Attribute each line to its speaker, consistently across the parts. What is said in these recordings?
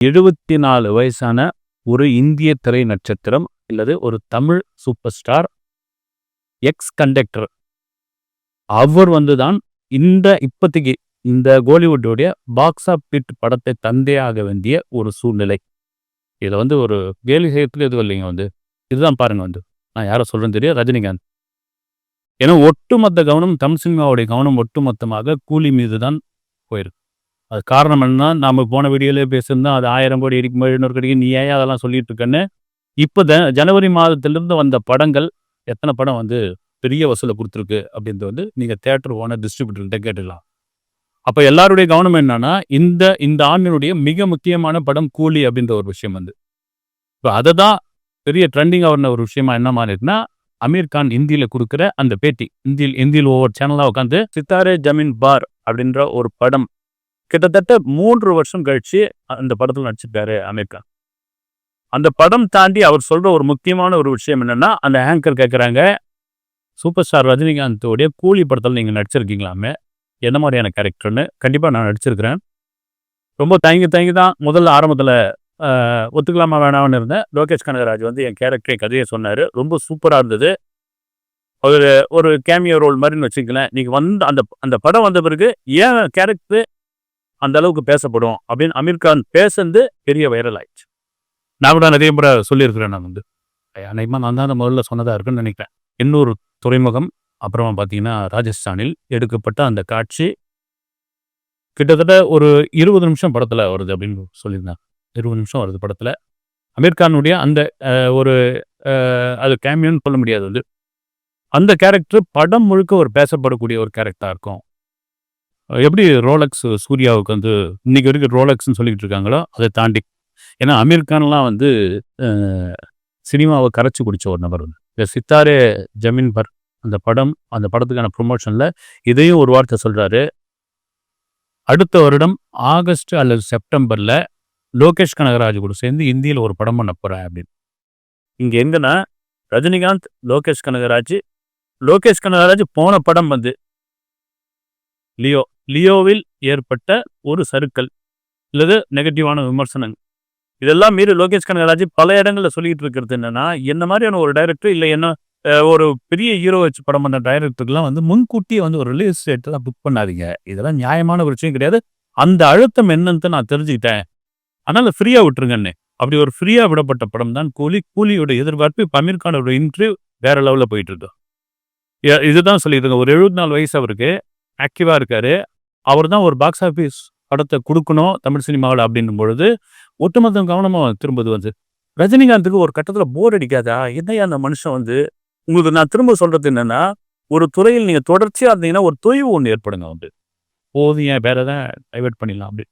Speaker 1: எழுபத்தி நாலு வயசான ஒரு இந்திய திரை நட்சத்திரம் அல்லது ஒரு Tamil super star ex conductor அவர் வந்து தான் இந்த இப்போதைக்கு இந்த கோலிவுட்டுடைய பாக்ஸ் ஆஃபிட் படத்தை தந்தையாக வேண்டிய ஒரு சூழ்நிலை. இதை வந்து ஒரு கேலி செய்யறதுக்கு எதுவும் இல்லைங்க வந்து. இதுதான் பாருங்க வந்து. நான் யாரை சொல்றேன்னு தெரியும் ரஜினிகாந்த். ஏன்னா ஒட்டுமொத்த கவனம் தமிழ் சினிமாவுடைய கவனம் ஒட்டுமொத்தமாக கூலி மீது தான் போயிருக்கு. அது காரணம் என்னன்னா நம்ம போன வீடியோலே பேசியிருந்தோம் அது ஆயிரம் கோடி இருக்கும் எழுநூறு கோடி நீ ஏன் அதெல்லாம் சொல்லிட்டு இருக்கேன்னு. இப்போ த ஜனவரி மாதத்திலிருந்து வந்த படங்கள் எத்தனை படம் வந்து பெரிய வசூலை கொடுத்துருக்கு அப்படின்றது வந்து நீங்கள் தேட்டர் ஓனர் டிஸ்ட்ரிபியூட்டர்கிட்ட கேட்டுக்கலாம். அப்போ எல்லாருடைய கவனம் என்னன்னா இந்த இந்த ஆண்டினுடைய மிக முக்கியமான படம் கூலி அப்படின்ற ஒரு விஷயம் வந்து. இப்போ அதை தான் பெரிய ட்ரெண்டிங் ஆகிற ஒரு விஷயமா என்ன மாறிடுனா அமீர் கான் இந்தியில் கொடுக்குற அந்த பேட்டி இந்தியில் இந்தியில் ஒவ்வொரு சேனலாக உட்காந்து சித்தாரே ஜமீன் பார் அப்படின்ற ஒரு படம் கிட்டத்தட்ட மூன்று வருஷம் கழிச்சு அந்த படத்தில் நடிச்சிருக்காரு அமீர் கான் அந்த படம் தாண்டி அவர் சொல்கிற ஒரு முக்கியமான ஒரு விஷயம் என்னென்னா அந்த ஆங்கர் கேட்குறாங்க சூப்பர் ஸ்டார் ரஜினிகாந்தோடைய கூலி படத்தில் நீங்கள் நடிச்சிருக்கீங்களாமே? என்ன மாதிரியான கேரக்டர்னு? கண்டிப்பாக நான் நடிச்சிருக்கிறேன். ரொம்ப தயங்கி தயங்கி தான் முதல்ல ஆரம்பத்தில் ஒத்துக்கலாமா வேணாம்னு இருந்தேன். லோகேஷ் கனகராஜ் வந்து என் கேரக்டரை கதையை சொன்னார். ரொம்ப சூப்பராக இருந்தது. ஒரு ஒரு கேமியோ ரோல் மாதிரின்னு வச்சுக்கலேன் நீங்கள் வந்து அந்த அந்த படம் வந்த பிறகு ஏன் கேரக்டர் அந்த அளவுக்கு பேசப்படும் அப்படின்னு அமீர் கான் பேசுனது பெரிய வைரல் ஆயிடுச்சு. நான் கூட நிறைய முறை சொல்லியிருக்கிறேன் நான் வந்து. அநேகமாக நான் தான் முதல்ல சொன்னதாக இருக்குன்னு நினைக்கிறேன். இன்னொரு துறைமுகம் அப்புறமா பார்த்தீங்கன்னா ராஜஸ்தானில் எடுக்கப்பட்ட அந்த காட்சி கிட்டத்தட்ட ஒரு இருபது நிமிஷம் படத்தில் வருது அப்படின்னு சொல்லியிருந்தேன் இருபது நிமிஷம் வருது படத்தில். அமீர்கானுடைய அந்த ஒரு அது கேமியோன்னு சொல்ல முடியாது வந்து. அந்த கேரக்டர் படம் முழுக்க ஒரு பேசப்படக்கூடிய ஒரு கேரக்டராக இருக்கும். எப்படி ரோலக்ஸ் சூர்யாவுக்கு வந்து இன்னைக்கு வரைக்கும் ரோலக்ஸ்னு சொல்லிக்கிட்டு இருக்காங்களோ அதை தாண்டி ஏன்னா அமீர் கான்லாம் வந்து சினிமாவை கரைச்சி குடிச்ச ஒரு நபர் வந்து இந்த சித்தாரே ஜமீன் பர் அந்த படம் அந்த படத்துக்கான ப்ரொமோஷனில் இதையும் ஒரு வார்த்தை சொல்கிறாரு அடுத்த வருடம் ஆகஸ்ட் அல்லது செப்டம்பரில் லோகேஷ் கனகராஜ் கூட சேர்ந்து இந்தியில் ஒரு படம் பண்ண போகிறேன் அப்படின்னு. இங்கே எங்கன்னா ரஜினிகாந்த் லோகேஷ் கனகராஜ் லோகேஷ் கனகராஜ் போன படம் வந்து லியோ. லியோவில் ஏற்பட்ட ஒரு சறுக்கல் அல்லது நெகட்டிவான விமர்சனங்கள். இதெல்லாம் மீறி லோகேஷ் கனகராஜ் பல இடங்கள்ல சொல்லிட்டு இருக்கிறது என்னன்னா என்ன மாதிரியான ஒரு டைரக்டர் இல்லை என்ன ஒரு பெரிய ஹீரோ வச்சு படம் பண்ண டைரக்டருக்குலாம் வந்து முன்கூட்டியே வந்து ஒரு ரிலீஸ் டேட்டெல்லாம் புக் பண்ணாதீங்க. இதெல்லாம் நியாயமான ஒரு விஷயம் கிடையாது. அந்த அழுத்தம் என்னன்னு நான் தெரிஞ்சுக்கிட்டேன். அதனால ஃப்ரீயா விட்டுருங்கன்னு அப்படி ஒரு ஃப்ரீயா விடப்பட்ட படம் தான் கூலி கூலியோட எதிர்பார்ப்பு இப்போ அமீர் கானோட இன்டர்வியூ வேற லெவலில் போயிட்டு இருக்கு. இ- இதுதான் சொல்லியிருக்காங்க ஒரு எழுபத்தி நாலு வயசு அவருக்கு ஆக்டிவா இருக்காரு. அவர் தான் ஒரு பாக்ஸ் ஆஃபீஸ் படத்தை கொடுக்கணும் தமிழ் சினிமாவில் அப்படின்னும் பொழுது ஒட்டுமொத்த கவனமாக திரும்புது வந்து ரஜினிகாந்துக்கு ஒரு கட்டத்தில் போர் அடிக்காதா? என்னையா அந்த மனுஷன் வந்து? உங்களுக்கு நான் திரும்ப சொல்றது என்னன்னா ஒரு துறையில் நீங்கள் தொடர்ச்சியாக இருந்தீங்கன்னா ஒரு தொய்வு ஒன்று ஏற்படுங்க வந்து போதும் ஏன்? வேற தான் டைவெர்ட் பண்ணிடலாம் அப்படி.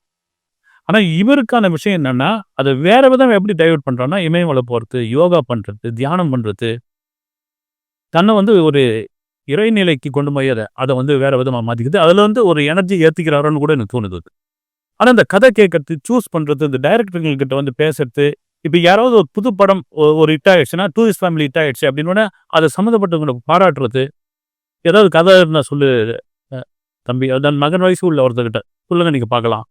Speaker 1: ஆனால் இவருக்கான விஷயம் என்னன்னா அதை வேற விதம் எப்படி டைவெர்ட் பண்ணுறோன்னா இமயமலை போகிறது யோகா பண்றது தியானம் பண்றது. தன்னை வந்து ஒரு இறைநிலைக்கு கொண்டு போய் அதை அதை வந்து வேற விதமாக மாற்றிக்குது அதில் வந்து ஒரு எனர்ஜி ஏற்றிக்கிறாரோன்னு கூட எனக்கு தோணுது ஆனால் இந்த கதை கேட்கறது சூஸ் பண்ணுறது இந்த டைரக்டர்கள்கிட்ட வந்து பேசுறது இப்போ யாராவது ஒரு புது படம் ஒரு ஹிட் ஆயிடுச்சுன்னா டூரிஸ்ட் ஃபேமிலி ஹிட் ஆகிடுச்சு அப்படின்னு அதை சம்மந்தப்பட்டவங்களை பாராட்டுறது. ஏதாவது கதை இருந்தால் சொல்லு தம்பி அதான் மகன் வயசு உள்ள ஒருத்தர்கிட்ட சொல்லுங்க நீங்கள் பார்க்கலாம்.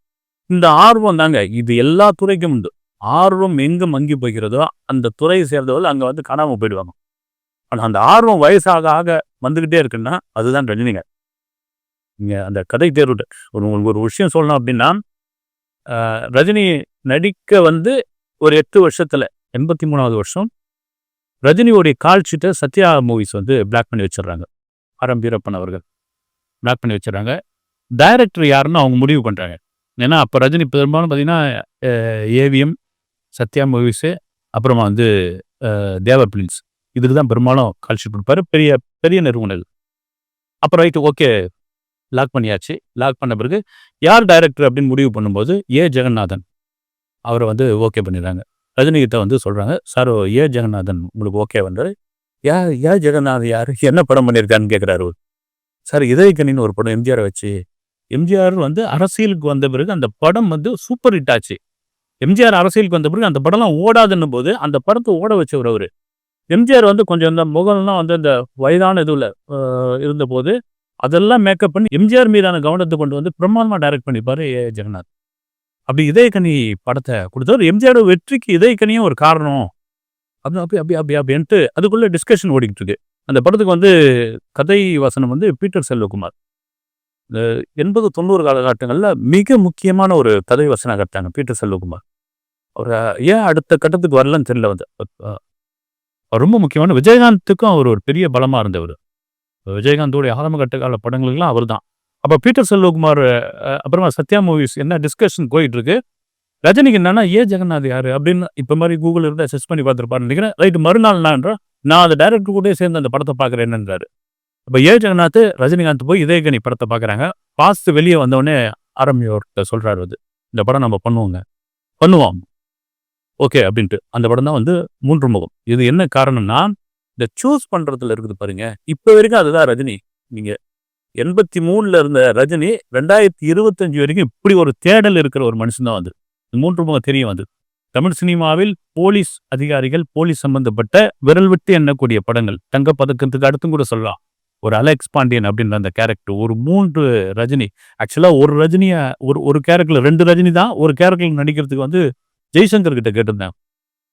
Speaker 1: இந்த ஆர்வம் தாங்க இது எல்லா துறைக்கும் உண்டு. ஆர்வம் எங்கே மங்கி போய்கிறதோ அந்த துறையை சேர்ந்தவர்கள் அங்கே வந்து காணாமல் போயிடுவாங்க. ஆனால் அந்த ஆர்வம் வயசாக ஆக வந்துக்கிட்டே இருக்குன்னா அதுதான் ரஜினிங்க நீங்கள் அந்த கதை தேர்வு ஒரு உங்களுக்கு ஒரு விஷயம் சொல்லணும் அப்படின்னா ரஜினி நடிக்க வந்து ஒரு எட்டு வருஷத்தில் எண்பத்தி மூணாவது வருஷம் ரஜினியோடைய கால்ஷீட்டை சத்யா மூவிஸ் வந்து பிளாக் பண்ணி வச்சிடுறாங்க. ஆரம் வீரப்பன் அவர்கள். பிளாக் பண்ணி வச்சிடுறாங்க. டைரக்டர் யாருன்னு அவங்க முடிவு பண்ணுறாங்க ஏன்னா அப்போ ரஜினி பெரும்பாலும் பார்த்தீங்கன்னா ஏவிஎம் சத்யா மூவிஸு அப்புறமா வந்து தேவர் பிலிம்ஸ் இதுக்கு தான் பெரும்பாலும் கால்ஷீட் கொடுப்பாரு. பெரிய பெரிய நிறுவனங்கள். அப்புறம் ரைட்டு ஓகே. லாக் பண்ணியாச்சு. லாக் பண்ண பிறகு யார் டைரக்டர் அப்படின்னு முடிவு பண்ணும்போது ஏ. ஜெகநாதன். அவரை வந்து ஓகே பண்ணிடுறாங்க. ரஜினிகிட்ட வந்து சொல்கிறாங்க சார் ஏ. ஜெகநாதன் உங்களுக்கு ஓகே வந்தாரு. யா ஏ ஜெகநாதன் யார்? என்ன படம் பண்ணியிருக்கான்னு கேட்குறாரு அவர் சார் இதயக்கணின்னு ஒரு படம் எம்ஜிஆரை வச்சு எம்ஜிஆர் வந்து அரசியலுக்கு வந்த பிறகு அந்த படம் வந்து சூப்பர் ஹிட் ஆச்சு. எம்ஜிஆர் அரசியலுக்கு வந்த பிறகு அந்த படம்லாம் ஓடாதுன்னும் போது அந்த படத்தை ஓட வச்சவர் அவர். எம்ஜிஆர் வந்து கொஞ்சம் இந்த முகம்லாம் வந்து இந்த வயதான இதுல இருந்தபோது அதெல்லாம் மேக்கப் பண்ணி எம்ஜிஆர் மீதான கவனத்தை கொண்டு வந்து பிரமாதமாக டைரக்ட் பண்ணிப்பாரு ஏ ஜெகநாத். அப்படி இதயக்கனி படத்தை கொடுத்தாரு எம்ஜிஆர் வெற்றிக்கு இதயக்கனியும் ஒரு காரணம். அப்படி அப்படி அப்படி அப்படி அப்படின்ட்டு அதுக்குள்ள டிஸ்கஷன் ஓடிக்கிட்டு இருக்கு. அந்த படத்துக்கு வந்து கதை வசனம் வந்து பீட்டர் செல்வகுமார். இந்த எண்பது தொண்ணூறு காலகட்டங்களில் மிக முக்கியமான ஒரு கதை வசனம் கட்டாங்க பீட்டர் செல்வகுமார். அவர் ஏன் அடுத்த கட்டத்துக்கு வரலன்னு தெரியல வந்து. ரொம்ப முக்கியமான விஜயகாந்துக்கும் அவர் ஒரு பெரிய பலமா இருந்தவர். விஜயகாந்தோடைய ஆரம்ப கட்ட கால படங்களுக்கெல்லாம் அவர் தான் அப்போ பீட்டர் செல்வகுமார் அஹ், அப்புறமா சத்யா மூவிஸ் என்ன டிஸ்கஷன் போயிட்டு இருக்கு ரஜினிக்கு என்னன்னா ஏ ஜெகநாத் யாரு அப்படின்னு இப்போ மாதிரி கூகுள் இருந்தால் செர்ச் பண்ணி பார்த்துருப்பாரு நினைக்கிறேன். ரைட்டு மறுநாள் நான்றா நான் அந்த டைரக்டர் கூட சேர்ந்து அந்த படத்தை பார்க்குறேன்ன்றாரு இப்போ ஏ ஜெகநாத் ரஜினிகாந்த் போய் இதயகனி படத்தை பார்க்குறாங்க. பார்த்து வெளியே வந்தவொடனே ஆரம்பியோர்கிட்ட சொல்றாரு அது. இந்த படம் நம்ம பண்ணுவோங்க. பண்ணுவோம். ஓகே அப்படின்ட்டு. அந்த படம் தான் வந்து மூன்று முகம். இது என்ன காரணம்னா இந்த சூஸ் பண்றதுல இருக்குது பாருங்க. இப்போ வரைக்கும் அதுதான் ரஜினி. நீங்க எண்பத்தி மூணுல இருந்த ரஜினி ரெண்டாயிரத்தி இருபத்தஞ்சு வரைக்கும் இப்படி ஒரு தேடல் இருக்கிற ஒரு மனுஷன் தான் வந்து. இந்த மூன்று முகம் தெரியும் வந்து தமிழ் சினிமாவில் போலீஸ் அதிகாரிகள் போலீஸ் சம்பந்தப்பட்ட விரல் விட்டு எண்ணக்கூடிய படங்கள். தங்க பதக்கத்துக்கு அடுத்தும் கூட சொல்லலாம். ஒரு அலெக்ஸ் பாண்டியன் அப்படின்ற அந்த கேரக்டர் ஒரு மூன்று ரஜினி. ஆக்சுவலாக ஒரு ரஜினியை ஒரு ஒரு கேரக்டர் ரெண்டு ரஜினி தான் ஒரு கேரக்டர் நடிக்கிறதுக்கு வந்து ஜெய்சங்கர் கிட்ட கேட்டிருந்தேன்.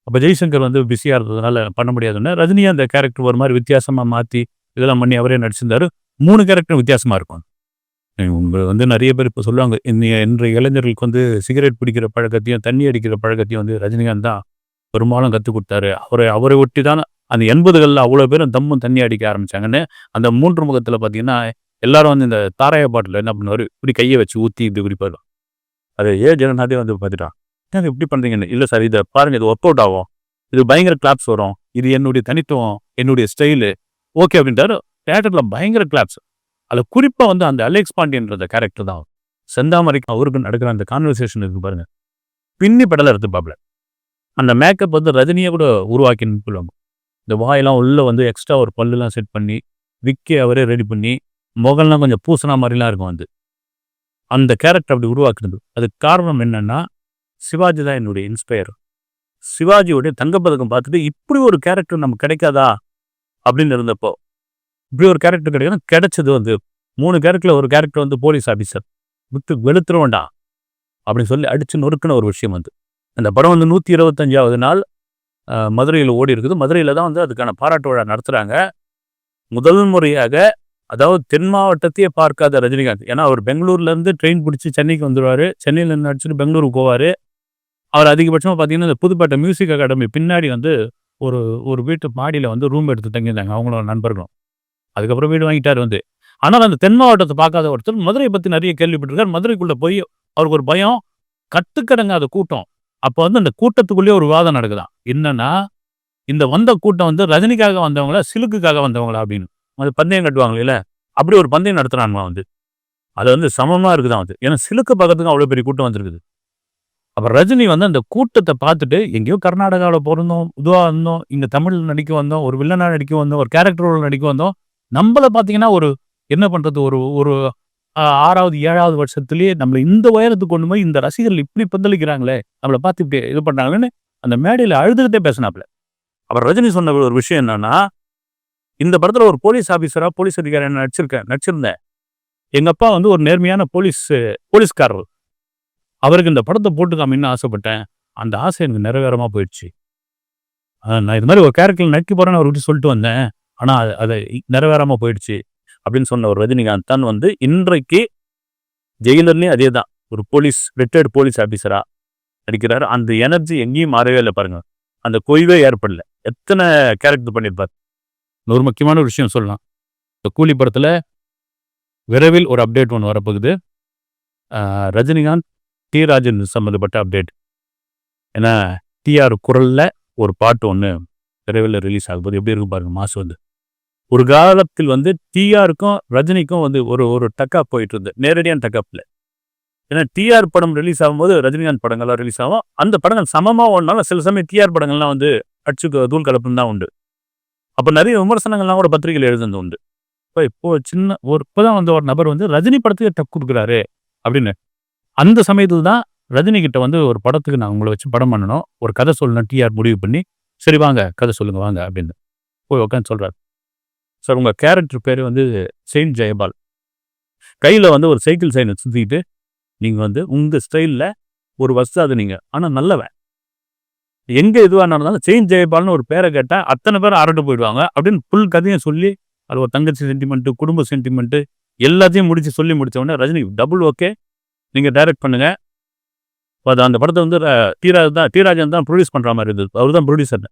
Speaker 1: அப்போ ஜெய்சங்கர் வந்து பிஸியாக இருந்ததுனால பண்ண முடியாதுன்னு. ரஜினியை அந்த கேரக்டர் ஒரு மாதிரி வித்தியாசமாக மாற்றி இதெல்லாம் பண்ணி அவரே நடிச்சிருந்தாரு. மூணு கேரக்டரும் வித்தியாசமாக இருக்கும். உங்க வந்து நிறைய பேர் இப்போ சொல்லுவாங்க இன்றைய இளைஞர்களுக்கு வந்து சிகரெட் பிடிக்கிற பழக்கத்தையும் தண்ணி அடிக்கிற பழக்கத்தையும் வந்து ரஜினிகாந்த் தான் பெரும்பாலும் கற்றுக் கொடுத்தாரு. அவரை அவரை ஒட்டி தான் அந்த எண்பதுகளில் அவ்வளோ பேரும் தம்மும் தண்ணி அடிக்க ஆரம்பித்தாங்கன்னு அந்த மூன்று முகத்தில் பார்த்தீங்கன்னா எல்லாரும் வந்து இந்த தாராய பாட்டில் என்ன பண்ணுவார்? இப்படி கையை வச்சு ஊற்றி இப்படி குடிப்பாரு. அது ஏ. ஜெகநாதே வந்து பார்த்துட்டான் எப்படி பண்ணுறீங்கன்னு இல்லை சார் இதை பாருங்க இது ஒர்க் அவுட் ஆகும். இது பயங்கர கிளாப்ஸ் வரும். இது என்னுடைய தனித்துவம் என்னுடைய ஸ்டைலு ஓகே அப்படின்ட்டாரு தேட்டரில் பயங்கர கிளாப்ஸ் அதில் குறிப்பாக வந்து அந்த அலெக்ஸ் பாண்டியன்ற கேரக்டர் தான் செந்தாமரைக்கு அவருக்கு நடக்கிற அந்த கான்வர்சேஷன் இருக்கு பாருங்க. பின்னி படலை எடுத்து அந்த மேக்கப் வந்து ரஜினியை கூட உருவாக்கின்னு சொல்லுவாங்க. இந்த வாயெல்லாம் உள்ள வந்து எக்ஸ்ட்ரா ஒரு பல்லுலாம் செட் பண்ணி விக்கி அவரே ரெடி பண்ணி முகம்லாம் கொஞ்சம் பூசணா மாதிரிலாம் இருக்கும் வந்து அந்த கேரக்டர் அப்படி உருவாக்குறது. அதுக்கு காரணம் என்னன்னா சிவாஜி தான் என்னுடைய இன்ஸ்பயர் சிவாஜியோடைய தங்கப்பதக்கம் பார்த்துட்டு இப்படி ஒரு கேரக்டர் நமக்கு கிடைக்காதா? அப்படின்னு இருந்தப்போ இப்படி ஒரு கேரக்டர் கிடைக்கணும். கிடைச்சது வந்து மூணு கேரக்டரில் ஒரு கேரக்டர் வந்து போலீஸ் ஆஃபீஸர் விட்டு வெளுத்துருவோண்டா அப்படின்னு சொல்லி அடிச்சு நொறுக்கின ஒரு விஷயம் வந்து அந்த படம் வந்து நூற்றி இருபத்தஞ்சாவது நாள் மதுரையில் ஓடி இருக்குது. மதுரையில் தான் வந்து அதுக்கான பாராட்டு விழா நடத்துகிறாங்க முதல் முறையாக அதாவது தென் மாவட்டத்தையே பார்க்காத ரஜினிகாந்த். ஏன்னா அவர் பெங்களூர்லேருந்து ட்ரெயின் பிடிச்சி சென்னைக்கு வந்துடுவார் சென்னையில் நடிச்சுட்டு பெங்களூருக்கு போவார். அவர் அதிகபட்சமாக பார்த்தீங்கன்னா இந்த புதுப்பேட்டை மியூசிக் அகாடமி பின்னாடி வந்து ஒரு ஒரு வீட்டு மாடியில் வந்து ரூம் எடுத்து தங்கியிருந்தாங்க அவங்களோட நண்பர்களும். அதுக்கப்புறம் வீடு வாங்கிட்டார் வந்து. ஆனால் அந்த தென் மாவட்டத்தை பார்க்காத ஒருத்தர் மதுரை பற்றி நிறைய கேள்விப்பட்டிருக்கார். மதுரைக்குள்ளே போய் அவருக்கு ஒரு பயம் கட்டுக்கடங்காத கூட்டம். அப்போ வந்து அந்த கூட்டத்துக்குள்ளேயே ஒரு வாதம் நடக்குதான். என்னன்னா இந்த வந்த கூட்டம் வந்து ரஜினிக்காக வந்தவங்களா சிலுக்குக்காக வந்தவங்களா அப்படின்னு. அது பந்தயம் கட்டுவாங்க இல்ல? அப்படி ஒரு பந்தயம் நடத்துறாங்க வந்து. அது வந்து சமமா இருக்குதான் வந்து. ஏன்னா சிலுக்கு பக்கத்துக்கு அவ்வளோ பெரிய கூட்டம் வந்திருக்குது. அப்ப ரஜினி வந்து அந்த கூட்டத்தை பார்த்துட்டு எங்கேயோ கர்நாடகாவில் பிறந்தோம் இதுவாக இருந்தோம் இங்கே தமிழ் நடிக்க வந்தோம் ஒரு வில்லனா நடிக்க வந்தோம் ஒரு கேரக்டர் ரோல் நடிக்க வந்தோம். நம்மள பார்த்தீங்கன்னா ஒரு என்ன பண்ணுறது ஒரு ஒரு ஆறாவது ஏழாவது வருஷத்துலேயே நம்மளை இந்த உயரத்துக்கு கொண்டு போய் இந்த ரசிகர்கள் இப்படி பந்தளிக்கிறாங்களே நம்மளை பார்த்து இப்படி இது பண்ணாங்கன்னு அந்த மேடையில் அழுதுகிட்டே பேசினாப்புல அப்புறம் ரஜினி சொன்ன ஒரு விஷயம் என்னன்னா இந்த படத்தில் ஒரு போலீஸ் ஆஃபீஸராக போலீஸ் அதிகாரி நடிச்சிருக்கேன் நடிச்சிருந்தேன். எங்கள் அப்பா வந்து ஒரு நேர்மையான போலீஸ் போலீஸ்காரர் அவருக்கு இந்த படத்தை போட்டு காமின்னு ஆசைப்பட்டேன். அந்த ஆசை எனக்கு நிறைவேறமாக போயிடுச்சு. நான் இது மாதிரி ஒரு கேரக்டர் நடிக்க போகிறேன்னு அவர்கிட்ட சொல்லிட்டு வந்தேன். ஆனால் அது- அது போயிடுச்சு அப்படின்னு சொன்ன ஒரு ரஜினிகாந்த் தான் வந்து இன்றைக்கு ஜெயிலர்லேயும் அதே தான். ஒரு போலீஸ் ரிட்டையர்டு போலீஸ் ஆஃபீஸராக நடிக்கிறாரு. அந்த எனர்ஜி எங்கேயும் மாறவே இல்லை பாருங்க. அந்த கொய்வே ஏற்படல. எத்தனை கேரக்டர் பண்ணியிருப்பார்? ஒரு முக்கியமான ஒரு விஷயம் சொல்லலாம். இந்த கூலி படத்தில் விரைவில் ஒரு அப்டேட் ஒன்று வரப்போகுது. ரஜினிகாந்த் டி ராஜன் சம்மந்தப்பட்ட அப்டேட் ஏன்னா டிஆர் குரலில் ஒரு பாட்டு ஒன்று விரைவில் ரிலீஸ் ஆகும்போது எப்படி இருக்கும் பாருங்கள் மாசு வந்து. ஒரு காலத்தில் வந்து டிஆருக்கும் ரஜினிக்கும் வந்து ஒரு ஒரு டக்கப் போயிட்டு இருந்தது நேரடியான டக்கப்பில் ஏன்னா டிஆர் படம் ரிலீஸ் ஆகும்போது ரஜினிகாந்த் படங்கள்லாம் ரிலீஸ் ஆகும். அந்த படங்கள் சமமாக ஒன்றாலும் சில சமயம் டிஆர் படங்கள்லாம் வந்து அடிச்சு தூள் கலப்புன்னு தான் உண்டு. அப்போ நிறைய விமர்சனங்கள்லாம் கூட பத்திரிகையில் எழுதுனது உண்டு. இப்போ இப்போ சின்ன ஒரு இப்போதான் வந்து ஒரு நபர் வந்து ரஜினி படத்துக்கு டக் கொடுக்குறாரு அப்படின்னு அந்த சமயத்தில் தான் ரஜினிகிட்ட வந்து ஒரு படத்துக்கு நான் உங்களை வச்சு படம் பண்ணணும். ஒரு கதை சொல்லணும் டிஆர் முடிவு பண்ணி சரி வாங்க கதை சொல்லுங்க வாங்க அப்படின்னு. போய் உட்காந்து சொல்றாரு. சார் உங்க கேரக்டர் பேர் வந்து செயின்ட் ஜெயபால். கையில வந்து ஒரு சைக்கிள் சைனை சுத்திட்டு நீங்க வந்து உங்க ஸ்டைல்ல ஒரு வஸ்தாது நீங்க. ஆனா நல்லவன். எங்க இதுவா நடந்தாலும் செயின் ஜெயபால்னு ஒரு பேரை கேட்டால் அத்தனை பேர் அரண்டு போயிடுவாங்க அப்படின்னு ஃபுல் கதையும் சொல்லி அது ஒரு தங்கச்சி சென்டிமெண்ட்டு குடும்ப சென்டிமெண்ட்டு எல்லாத்தையும் முடிச்சு சொல்லி முடித்த உடனே ரஜினி டபுள் ஓகே நீங்கள் டைரக்ட் பண்ணுங்கள் அது அந்த படத்தை வந்து ர- தீராஜ் தான் தீராஜன் தான் ப்ரொடியூஸ் பண்ணுற மாதிரி இருந்தது. அவர் தான் ப்ரொடியூசர்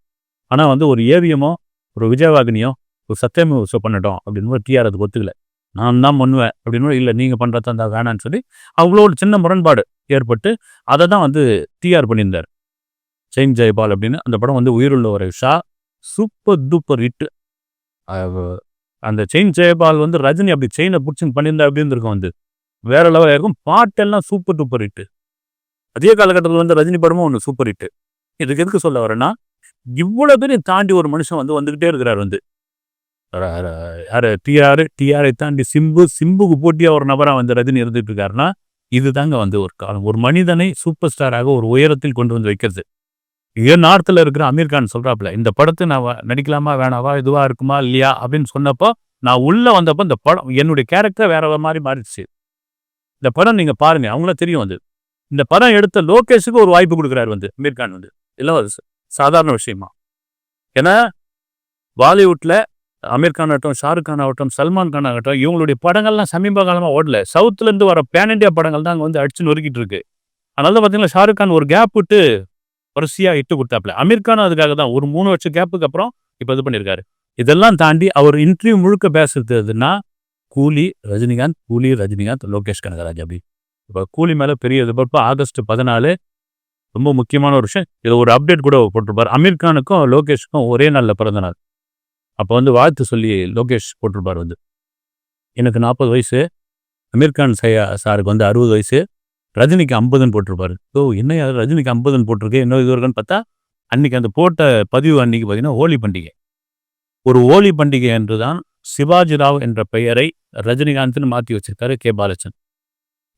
Speaker 1: ஆனால் வந்து ஒரு ஏவியமோ ஒரு விஜயவாகினியோ ஒரு சத்தியமோ ஷோ பண்ணட்டோம் அப்படின்னு டிஆர் அது ஒத்துக்கல. நான் தான் பண்ணுவேன் அப்படின்னு இல்லை நீங்கள் பண்ணுறதா தான் வேணான்னு சொல்லி அவ்வளோ ஒரு சின்ன முரண்பாடு ஏற்பட்டு அதை தான் வந்து டிஆர் பண்ணியிருந்தார். செயின் ஜெயபால் அப்படின்னு அந்த படம் வந்து உயிருள்ள ஒரு ஷா சூப்பர் டூப்பர் ஹிட்டு அந்த செயின் ஜெயபால் வந்து ரஜினி அப்படி செயினை பிடிச்சின்னு பண்ணியிருந்தா அப்படின்னு இருக்கும் வந்து? வேற லெவலாக இருக்கும். பாட்டெல்லாம் சூப்பர் டூப்பர் ஹிட்டு அதே காலகட்டத்தில் வந்து ரஜினி படமும் ஒன்று சூப்பர் ஹிட் இதுக்கு எதுக்கு சொல்ல வரேன்னா இவ்வளோ பேரையும் தாண்டி ஒரு மனுஷன் வந்து வந்துக்கிட்டே இருக்கிறார் வந்து. யார் யாரு டிஆர் டிஆரை தாண்டி சிம்பு சிம்புக்கு போட்டியா ஒரு நபராக வந்து ரஜினி இருந்துட்டு இருக்காருன்னா இதுதாங்க வந்து ஒரு காலம். ஒரு மனிதனை சூப்பர் ஸ்டாராக ஒரு உயரத்தில் கொண்டு வந்து வைக்கிறது. ஏன் நார்த்தில் இருக்கிற அமீர் கான் சொல்கிறாப்புல இந்த படத்தை நான் நடிக்கலாமா வேணாவா இதுவாக இருக்குமா இல்லையா அப்படின்னு சொன்னப்போ நான் உள்ளே வந்தப்போ இந்த படம் என்னுடைய கேரக்டர் வேற மாதிரி மாறிடுச்சு. இந்த படம் நீங்க பாருங்க அவங்களாம் தெரியும் வந்து இந்த படம் எடுத்த லோகேஷுக்கு ஒரு வாய்ப்பு கொடுக்குறாரு வந்து அமீர் கான் வந்து. இல்லை சாதாரண விஷயமா. ஏன்னா பாலிவுட்ல அமீர் கான் ஆகட்டும் ஷாருக் கான் ஆகட்டும் சல்மான் கான் ஆகட்டும் இவங்களுடைய படங்கள்லாம் சமீப காலமாக ஓடல. சவுத்துல இருந்து வர பேன் இண்டியா படங்கள் தான் அங்கே வந்து அடிச்சு நொறுக்கிட்டு இருக்கு. அதனால தான் பாத்தீங்கன்னா ஷாருக் கான் ஒரு கேப் விட்டு வரிசையா இட்டு கொடுத்தாப்புல. அமீர் கான் அதுக்காக தான் ஒரு மூணு வருஷம் கேப்புக்கு அப்புறம் இப்போ இது பண்ணியிருக்காரு இதெல்லாம் தாண்டி அவர் இன்டர்வியூ முழுக்க பேசுறது எதுன்னா கூலி ரஜினிகாந்த் கூலி ரஜினிகாந்த் லோகேஷ் கனகராஜ் அப்படி. இப்போ கூலி மேலே பெரிய இது. இப்போ ஆகஸ்ட் பதினாலு ரொம்ப முக்கியமான ஒரு விஷயம். இதில் ஒரு அப்டேட் கூட போட்டிருப்பார். அமீர் கானுக்கும் லோகேஷுக்கும் ஒரே நாளில் பிறந்த நாள். அப்போ வந்து வாழ்த்து சொல்லி லோகேஷ் போட்டிருப்பார் வந்து. எனக்கு நாற்பது வயசு. அமீர்கான் சையா சாருக்கு வந்து அறுபது வயசு. ரஜினிக்கு ஐம்பதுன்னு போட்டிருப்பாரு. ஓ என்ன யார் ரஜினிக்கு ஐம்பதுன்னு போட்டிருக்கு. என்ன இது இருக்குன்னு பார்த்தா அன்னைக்கு அந்த போட்ட பதிவு அன்னைக்கு பார்த்தீங்கன்னா ஹோலி பண்டிகை. ஒரு ஹோலி பண்டிகை என்று தான் சிவாஜிராவ் என்ற பெயரை ரஜினிகாந்த்னு மாற்றி வச்சிருக்காரு கே. பாலச்சன்.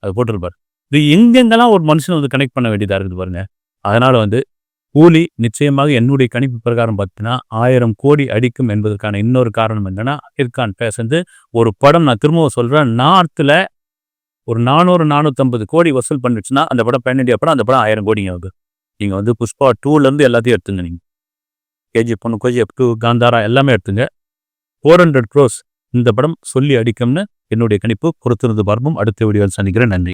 Speaker 1: அது போட்டிருப்பார். இது எங்கெங்கெல்லாம் ஒரு மனுஷன் வந்து கனெக்ட் பண்ண வேண்டியதாக இருக்குது பாருங்க. அதனால் வந்து கூலி நிச்சயமாக என்னுடைய கணிப்பு பிரகாரம் பார்த்தீங்கன்னா ஆயிரம் கோடி அடிக்கும் என்பதற்கான இன்னொரு காரணம் என்னன்னா அமீர்கான் பேசுறது ஒரு படம் நான் திரும்பவும் சொல்கிறேன் நார்த்தில் ஒரு நானூறு நானூற்றம்பது கோடி வசூல் பண்ணிடுச்சுன்னா அந்த படம் பேன் இண்டியா படம் அந்த படம் ஆயிரம் கோடிங்க ஆகுது. நீங்கள் வந்து புஷ்பா டூலேருந்து எல்லாத்தையும் எடுத்துங்க நீங்கள் கேஜி ஒன்று கேஜிஎஃப் டூ காந்தாரா எல்லாமே எடுத்துங்க. ஃபோர் ஹண்ட்ரட் க்ரோஸ் இந்த படம் சொல்லி அடிக்கும்னு என்னுடைய கணிப்பு பொறுத்திருந்து பார்ப்போம். அடுத்த வீடியோவில் சந்திக்கிறேன். நன்றி.